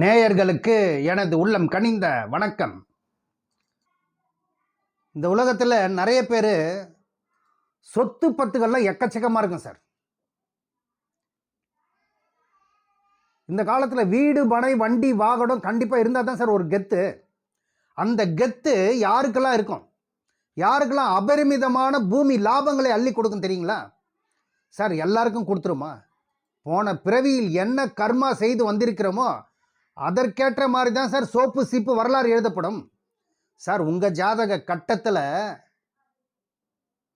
நேயர்களுக்கு எனது உள்ளம் கனிந்த வணக்கம். இந்த உலகத்தில் நிறைய பேர் சொத்து பத்துகள்லாம் எக்கச்சக்கமாக இருக்கும் சார். இந்த காலத்தில் வீடு மனை வண்டி வாகனம் கண்டிப்பாக இருந்தால் தான் சார் ஒரு கெத்து. அந்த கெத்து யாருக்கெல்லாம் இருக்கும்? யாருக்கெல்லாம் அபரிமிதமான பூமி லாபங்களை அள்ளி கொடுக்கும் தெரியுங்களா? சார் எல்லாருக்கும் கொடுத்துருமா? போன பிறவியில் என்ன கர்மா செய்து வந்திருக்கிறோமோ அதற்கேற்ற மாதிரி தான் சார் சோப்பு சீப்பு வரலாறு எழுதப்படும். சார் உங்கள் ஜாதக கட்டத்தில்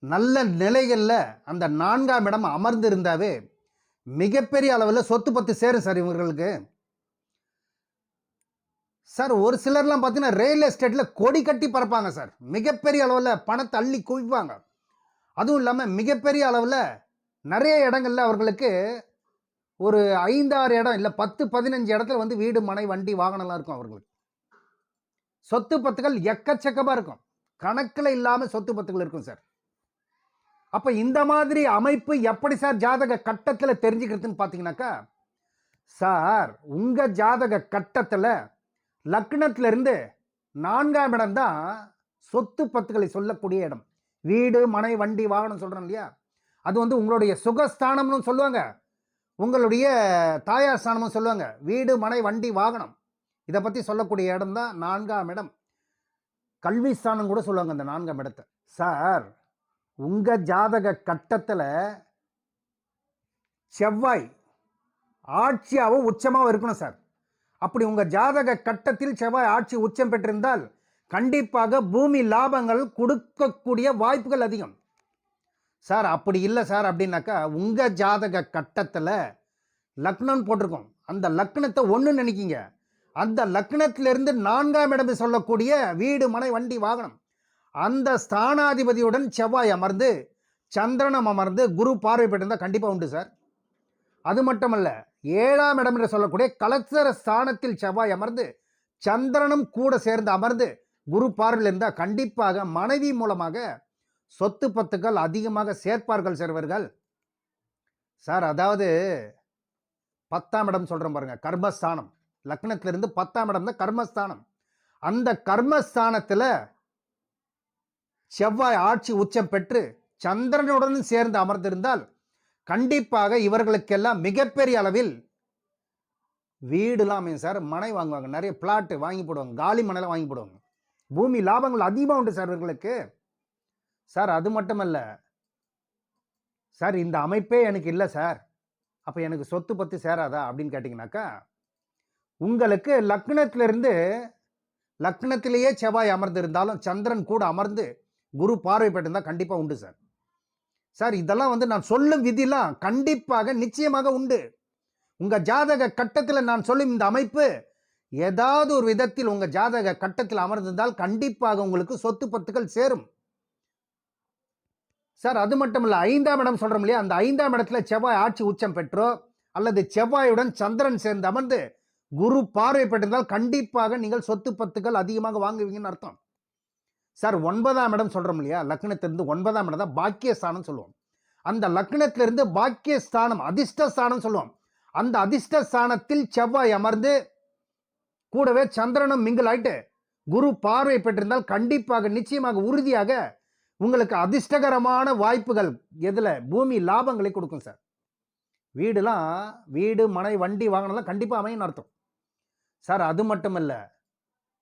நல்ல நிலைகளில் அந்த நான்காம் இடம் அமர்ந்து இருந்தாவே மிகப்பெரிய அளவில் சொத்து பத்து சேரும் சார் இவர்களுக்கு சார் ஒரு சிலர்லாம் பார்த்தீங்கன்னா ரியல் எஸ்டேட்டில் கொடி கட்டி பறப்பாங்க சார். மிகப்பெரிய அளவில் பணத்தை அள்ளி குவிப்பாங்க. அதுவும் இல்லாமல் மிகப்பெரிய அளவில் நிறைய இடங்கள்ல அவர்களுக்கு ஒரு ஐந்தாறு இடம் இல்லை பத்து பதினஞ்சு இடத்துல வந்து வீடு மனை வண்டி வாகனம்லாம் இருக்கும் அவர்களுக்கு சொத்து பத்துகள் எக்கச்சக்கமாக இருக்கும். கணக்கில் இல்லாமல் சொத்து பத்துகள் இருக்கும் சார். அப்போ இந்த மாதிரி அமைப்பு எப்படி சார் ஜாதக கட்டத்தில் தெரிஞ்சுக்கிறதுன்னு பார்த்தீங்கன்னாக்கா சார் உங்கள் ஜாதக கட்டத்தில் லக்னத்திலிருந்து நான்காம் இடம் தான் சொத்து பத்துகளை சொல்லக்கூடிய இடம். வீடு மனை வண்டி வாகனம் சொல்கிறோம் இல்லையா? அது வந்து உங்களுடைய சுகஸ்தானம்னு சொல்லுவாங்க. உங்களுடைய தாயார் ஸ்தானமும் சொல்லுவாங்க வீடு மனை வண்டி வாகனம். இதை பற்றி சொல்லக்கூடிய இடம் தான் நான்காம் இடம். கல்வி ஸ்தானம் கூட சொல்லுவாங்க அந்த நான்காம் இடத்தை. சார் உங்கள் ஜாதக கட்டத்தில் செவ்வாய் ஆட்சியாகவும் உச்சமாகவும் இருக்கணும் சார். அப்படி உங்கள் ஜாதக கட்டத்தில் செவ்வாய் ஆட்சி உச்சம் பெற்றிருந்தால் கண்டிப்பாக பூமி லாபங்கள் கொடுக்கக்கூடிய வாய்ப்புகள் அதிகம். சார் அப்படி இல்லை சார் அப்படின்னாக்கா உங்கள் ஜாதக கட்டத்தில் லக்னம் போட்டிருக்கோம். அந்த லக்னத்தை ஒன்று நினைக்கிங்க. அந்த லக்னத்திலிருந்து நான்காம் இடம் சொல்லக்கூடிய வீடு மனை வண்டி வாகனம். அந்த ஸ்தானாதிபதியுடன் செவ்வாய் அமர்ந்து சந்திரனம் அமர்ந்து குரு பார்வை பெற்றிருந்தால் கண்டிப்பாக உண்டு சார். அது மட்டுமல்ல ஏழாம் இடம் என்று சொல்லக்கூடிய கலசர ஸ்தானத்தில் செவ்வாய் அமர்ந்து சந்திரனும் கூட சேர்ந்து அமர்ந்து குரு பார்வையில் இருந்தால் கண்டிப்பாக மனைவி மூலமாக சொத்து பத்துக்கள் அதிகமாக சேர்ப்பார்கள் சிறுவர்கள். சார் அதாவது பத்தாம் இடம் சொல்கிறோம் பாருங்கள் கர்மஸ்தானம். லக்னத்திலிருந்து பத்தாம் இடம் தான் கர்மஸ்தானம். அந்த கர்மஸ்தானத்தில் செவ்வாய் ஆட்சி உச்சம் பெற்று சந்திரனுடன் சேர்ந்து அமர்ந்திருந்தால் கண்டிப்பாக இவர்களுக்கெல்லாம் மிகப்பெரிய அளவில் வீடுலாம் அமையும் சார். மனை வாங்குவாங்க நிறைய பிளாட்டு வாங்கி போடுவாங்க காலி மனைலாம் வாங்கி போடுவாங்க. பூமி லாபங்கள் அதிகமாக உண்டு சார் இவர்களுக்கு. சார் அது மட்டுமல்ல. சார் இந்த அமைப்பே எனக்கு இல்லை சார். அப்போ எனக்கு சொத்து பத்து சேராதா? அப்படின்னு கேட்டிங்கனாக்கா உங்களுக்கு லக்னத்திலிருந்து லக்னத்திலேயே செவ்வாய் அமர்ந்து இருந்தாலும் சந்திரன் கூட அமர்ந்து குரு பார்வை பெற்றிருந்தால் கண்டிப்பாக உண்டு சார். சார் இதெல்லாம் வந்து நான் சொல்லும் விதிலாம் கண்டிப்பாக நிச்சயமாக உண்டு. உங்கள் ஜாதக கட்டத்தில் நான் சொல்லும் இந்த அமைப்பு ஏதாவது ஒரு விதத்தில் உங்கள் ஜாதக கட்டத்தில் அமர்ந்திருந்தால் கண்டிப்பாக உங்களுக்கு சொத்து பத்துக்கள் சேரும். சார் அது மட்டும் இல்லை ஐந்தாம் இடம் சொல்கிறோம் இல்லையா? அந்த ஐந்தாம் இடத்துல செவ்வாய் ஆட்சி உச்சம் பெற்றோ அல்லது செவ்வாயுடன் சந்திரன் சேர்ந்து அமர்ந்து குரு பார்வை பெற்றிருந்தால் கண்டிப்பாக நீங்கள் சொத்து பத்துக்கள் அதிகமாக வாங்குவீங்கன்னு அர்த்தம். சார் ஒன்பதாம் இடம் சொல்கிறோம் இல்லையா? லக்னத்திலிருந்து ஒன்பதாம் இடம் தான் பாக்கியஸ்தானம் சொல்லுவோம். அந்த லக்னத்திலிருந்து பாக்கியஸ்தானம் அதிர்ஷ்டஸ்தானம் சொல்லுவோம். அந்த அதிர்ஷ்டஸ்தானத்தில் செவ்வாய் அமர்ந்து கூடவே சந்திரனும் மிங்கிள் ஆயிட்டு குரு பார்வை பெற்றிருந்தால் கண்டிப்பாக நிச்சயமாக உறுதியாக உங்களுக்கு அதிர்ஷ்டகரமான வாய்ப்புகள் எதில்? பூமி லாபங்களை கொடுக்கும் சார். வீடுலாம் வீடு மனை வண்டி வாங்கினலாம் கண்டிப்பாக அமையும் அர்த்தம். சார் அது மட்டும் இல்லை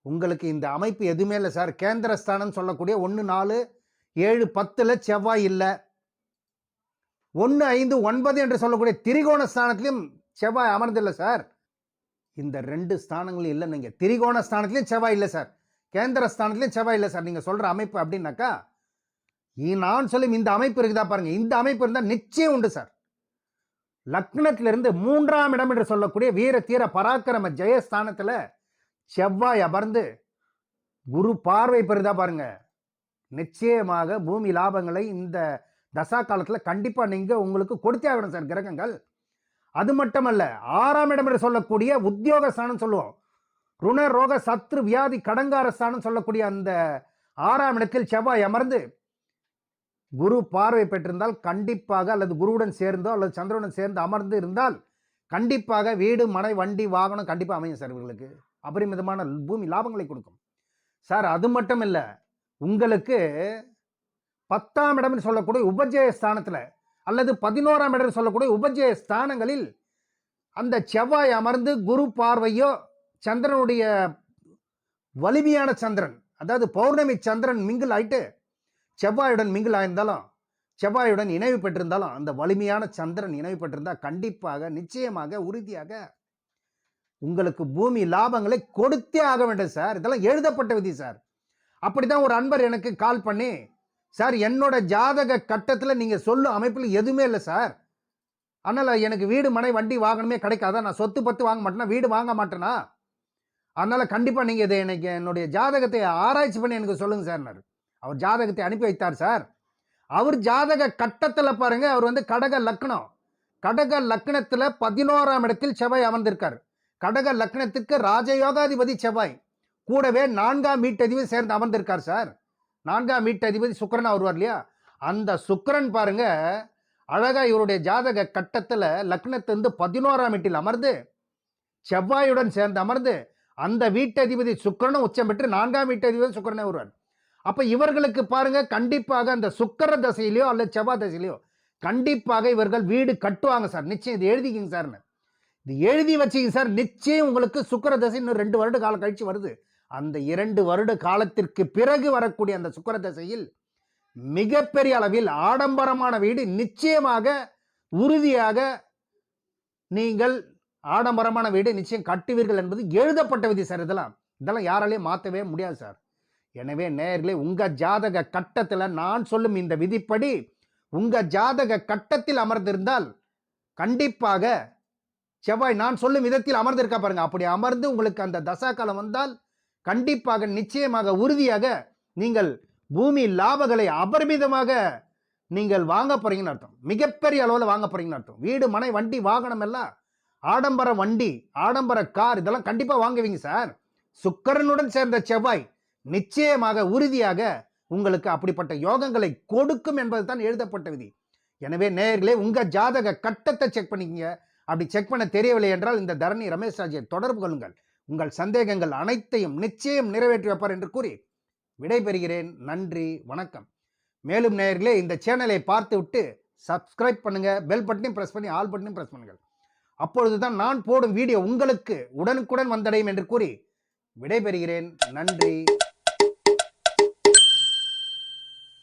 உங்களுக்கு இந்த அமைப்பு எதுவுமே இல்லை சார். கேந்திரஸ்தானம் சொல்லக்கூடிய ஒன்று நாலு ஏழு பத்தில் செவ்வாய் இல்லை. ஒன்று ஐந்து ஒன்பது என்று சொல்லக்கூடிய திரிகோண ஸ்தானத்திலையும் செவ்வாய் அமர்ந்தில்லை சார். இந்த ரெண்டு ஸ்தானங்களும் இல்லை நீங்கள் திரிகோண ஸ்தானத்துலேயும் செவ்வாய் இல்லை சார். கேந்திர ஸ்தானத்துலேயும் செவ்வாய் இல்லை சார். நீங்கள் சொல்கிற அமைப்பு அப்படின்னாக்கா நான் சொல்லும் இந்த அமைப்பு இருக்குதா பாருங்க. இந்த அமைப்பு இருந்தால் நிச்சயம் உண்டு சார். லக்னத்திலிருந்து மூன்றாம் இடம் என்று சொல்லக்கூடிய வீர தீர பராக்கிரம ஜெயஸ்தானத்தில் செவ்வாய் அமர்ந்து குரு பார்வை பெறுதா பாருங்க. நிச்சயமாக பூமி லாபங்களை இந்த தசா காலத்தில் கண்டிப்பாக நீங்கள் உங்களுக்கு கொடுத்தே ஆகணும் சார் கிரகங்கள். அது மட்டுமல்ல ஆறாம் இடம் என்று சொல்லக்கூடிய உத்தியோக ஸ்தானம் சொல்லுவோம். ருண ரோக சத்ரு வியாதி கடங்கார ஸ்தானம் சொல்லக்கூடிய அந்த ஆறாம் இடத்தில் செவ்வாய் அமர்ந்து குரு பார்வை பெற்றிருந்தால் கண்டிப்பாக அல்லது குருவுடன் சேர்ந்தோ அல்லது சந்திரனுடன் சேர்ந்து அமர்ந்து இருந்தால் கண்டிப்பாக வீடு மனை வண்டி வாகனம் கண்டிப்பாக அமையும் சார் இவர்களுக்கு அபரிமிதமான பூமி லாபங்களை கொடுக்கும். சார் அது மட்டும் இல்லை உங்களுக்கு பத்தாம் இடம்னு சொல்லக்கூடிய உபஜய ஸ்தானத்தில் அல்லது பதினோராம் இடம் சொல்லக்கூடிய உபஜய ஸ்தானங்களில் அந்த செவ்வாய் அமர்ந்து குரு பார்வையோ சந்திரனுடைய வலிமையான சந்திரன் அதாவது பௌர்ணமி சந்திரன் மிங்கில் ஆயிட்டு செவ்வாயுடன் மிங்கிள் ஆயிருந்தாலும் செவ்வாயுடன் இணைவு பெற்றிருந்தாலும் அந்த வலிமையான சந்திரன் இணைவு பெற்றிருந்தால் கண்டிப்பாக நிச்சயமாக உறுதியாக உங்களுக்கு பூமி லாபங்களை கொடுத்தே ஆக வேண்டும் சார். இதெல்லாம் எழுதப்பட்ட விதி சார். அப்படி தான் ஒரு அன்பர் எனக்கு கால் பண்ணி சார் என்னோட ஜாதக கட்டத்தில் நீங்கள் சொல்லும் அமைப்பில் எதுவுமே இல்லை சார். அதனால் எனக்கு வீடு மனை வண்டி வாகனமே கிடைக்காதா? நான் சொத்து பத்து வாங்க மாட்டேனா? வீடு வாங்க மாட்டேனா? அதனால் கண்டிப்பாக நீங்கள் இதை எனக்கு என்னுடைய ஜாதகத்தை ஆராய்ச்சி பண்ணி எனக்கு சொல்லுங்கள் சார்னார் அவர் ஜாதகத்தை அனுப்பி வைத்தார் சார். அவர் ஜாதக கட்டத்தில் பாருங்க அவர் வந்து கடக லக்னம். கடக லக்னத்தில் பதினோராம் இடத்தில் செவ்வாய் அமர்ந்திருக்கார். கடக லக்னத்துக்கு ராஜயோகாதிபதி செவ்வாய். கூடவே நான்காம் வீட்டதிபதி சேர்ந்து அமர்ந்திருக்கார் சார். நான்காம் வீட்டதிபதி சுக்கிரன் வருவார் இல்லையா? அந்த சுக்கரன் பாருங்க அழகா இவருடைய ஜாதக கட்டத்தில் லக்னத்திலிருந்து பதினோராம் வீட்டில் அமர்ந்து செவ்வாயுடன் சேர்ந்து அமர்ந்து அந்த வீட்டதிபதி சுக்கரனும் உச்சம் பெற்று நான்காம் வீட்டதிபதி சுக்கரனே வருவார். அப்போ இவர்களுக்கு பாருங்க கண்டிப்பாக அந்த சுக்கர தசையிலையோ அல்லது செவ்வாய் தசையிலையோ கண்டிப்பாக இவர்கள் வீடு கட்டுவாங்க சார். நிச்சயம் இது எழுதிக்கிங்க சார்னு இது எழுதி வச்சிங்க சார். நிச்சயம் உங்களுக்கு சுக்கர தசை இன்னும் ரெண்டு வருட காலம் கழித்து வருது. அந்த இரண்டு வருட காலத்திற்கு பிறகு வரக்கூடிய அந்த சுக்கர தசையில் மிகப்பெரிய அளவில் ஆடம்பரமான வீடு நிச்சயமாக உறுதியாக நீங்கள் ஆடம்பரமான வீடு நிச்சயம் கட்டுவீர்கள் என்பது எழுதப்பட்ட விதி சார் இதெல்லாம். இதெல்லாம் யாராலையும் மாற்றவே முடியாது சார். எனவே நேர்களே உங்கள் ஜாதக கட்டத்தில் நான் சொல்லும் இந்த விதிப்படி உங்கள் ஜாதக கட்டத்தில் அமர்ந்திருந்தால் கண்டிப்பாக செவ்வாய் நான் சொல்லும் விதத்தில் அமர்ந்திருக்கா பாருங்க. அப்படி அமர்ந்து உங்களுக்கு அந்த தசா காலம் வந்தால் கண்டிப்பாக நிச்சயமாக உறுதியாக நீங்கள் பூமி லாபங்களை அபரிமிதமாக நீங்கள் வாங்க போறீங்கன்னு அர்த்தம். மிகப்பெரிய அளவில் வாங்க போறீங்கன்னு அர்த்தம். வீடு மனை வண்டி வாகனம் எல்லாம் ஆடம்பர வண்டி ஆடம்பர கார் இதெல்லாம் கண்டிப்பாக வாங்குவீங்க சார். சுக்கரனுடன் சேர்ந்த செவ்வாய் நிச்சயமாக உறுதியாக உங்களுக்கு அப்படிப்பட்ட யோகங்களை கொடுக்கும் என்பது தான் எழுதப்பட்ட விதி. எனவே நேயர்களே உங்கள் ஜாதக கட்டத்தை செக் பண்ணிக்கங்க. அப்படி செக் பண்ண தெரியவில்லை என்றால் இந்த தரணி ரமேஷ் ராஜை தொடர்பு கொள்ளுங்கள். உங்கள் சந்தேகங்கள் அனைத்தையும் நிச்சயம் நிறைவேற்றி வைப்பார் என்று கூறி விடைபெறுகிறேன். நன்றி வணக்கம். மேலும் நேயர்களே இந்த சேனலை பார்த்து விட்டு சப்ஸ்கிரைப் பண்ணுங்க பெல் பட்டனையும் ப்ரெஸ் பண்ணி ஆல் பட்டனையும் ப்ரெஸ் பண்ணுங்கள். அப்பொழுதுதான் நான் போடும் வீடியோ உங்களுக்கு உடனுக்குடன் வந்தடையும் என்று கூறி விடைபெறுகிறேன். நன்றி